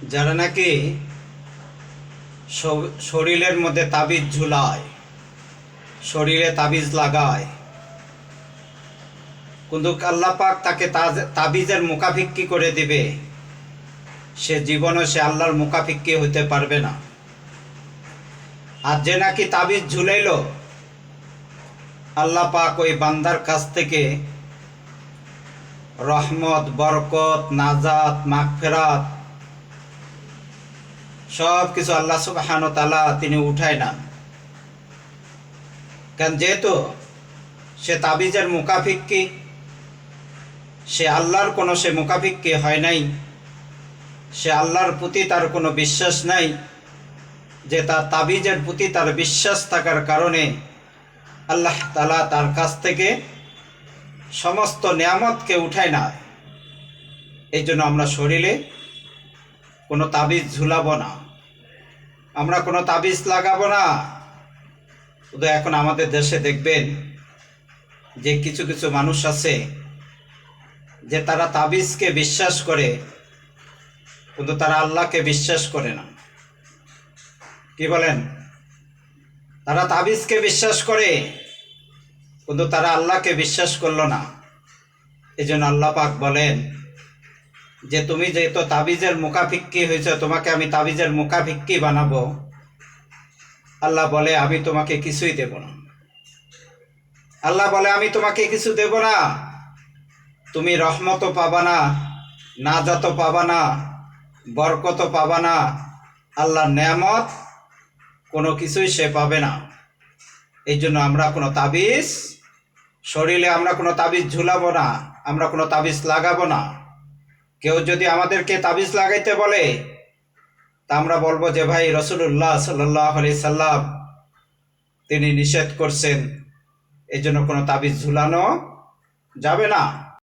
যারা নাকি শরীরের মধ্যে তাবিজ ঝুলায়, শরীরে তাবিজ লাগায়, কিন্তু আল্লাহ পাক তাকে তাবিজের মুখাফিক্কি করে দিবে, সে জীবনে সে আল্লাহর মুখাফিক্কি হতে পারবে না। আর যে নাকি তাবিজ ঝুলাইল, আল্লাহ পাক ওই বান্দার কাছ থেকে রহমত, বরকত, নাজাত, মাগফেরাত সব কিছু আল্লাহ সুবহান তালা তিনি উঠায় না। কারণ যেহেতু সে তাবিজের মুকাফিক্কি সে আল্লাহর কোনো সে মুকাফিক্কি হয় নাই? সে আল্লাহর প্রতি তার কোনো বিশ্বাস নাই? যে তার তাবিজের প্রতি তার বিশ্বাস থাকার কারণে আল্লাহ তালা তার কাছ থেকে সমস্ত নিয়ামতকে উঠায় না। এই জন্য আমরা শরীরে কোনো তাবিজ ঝুলাবো না। আমরা কোনো তাবিজ লাগাবো না। শুধু এখন আমাদের দেশে দেখবেন যে কিছু কিছু মানুষ আছে যে তারা তাবিজকে বিশ্বাস করে, কিন্তু তারা আল্লাহকে বিশ্বাস করে না। কি বলেন? তারা তাবিজকে বিশ্বাস করে, কিন্তু তারা আল্লাহকে বিশ্বাস করল না। এই জন্য আল্লাহ পাক বলেন যে তুমি যেহেতু তাবিজের মুখাফিক্কি হয়েছে, তোমাকে আমি তাবিজের মুখাফিক্কি বানাবো। আল্লাহ বলে, আমি তোমাকে কিছুই দেব না। আল্লাহ বলে, আমি তোমাকে কিছু দেব না। তুমি রহমতও পাবা না, নাজাতও পাবা না, বরকতও পাবা না। নেয়ামত কোনো কিছুই সে পাবে না। এই জন্য আমরা কোনো তাবিজ, শরীরে আমরা কোনো তাবিজ ঝুলাবো না, আমরা কোনো তাবিজ লাগাবো না। কেউ যদি আমাদেরকে তাবিজ লাগাইতে বলে, তা আমরা বলব যে, ভাই রসুল্লাহ সাল্লাহ আলি সাল্লাম, তিনি নিষেধ করছেন। এই জন্য কোনো তাবিজ ঝুলানো যাবে না।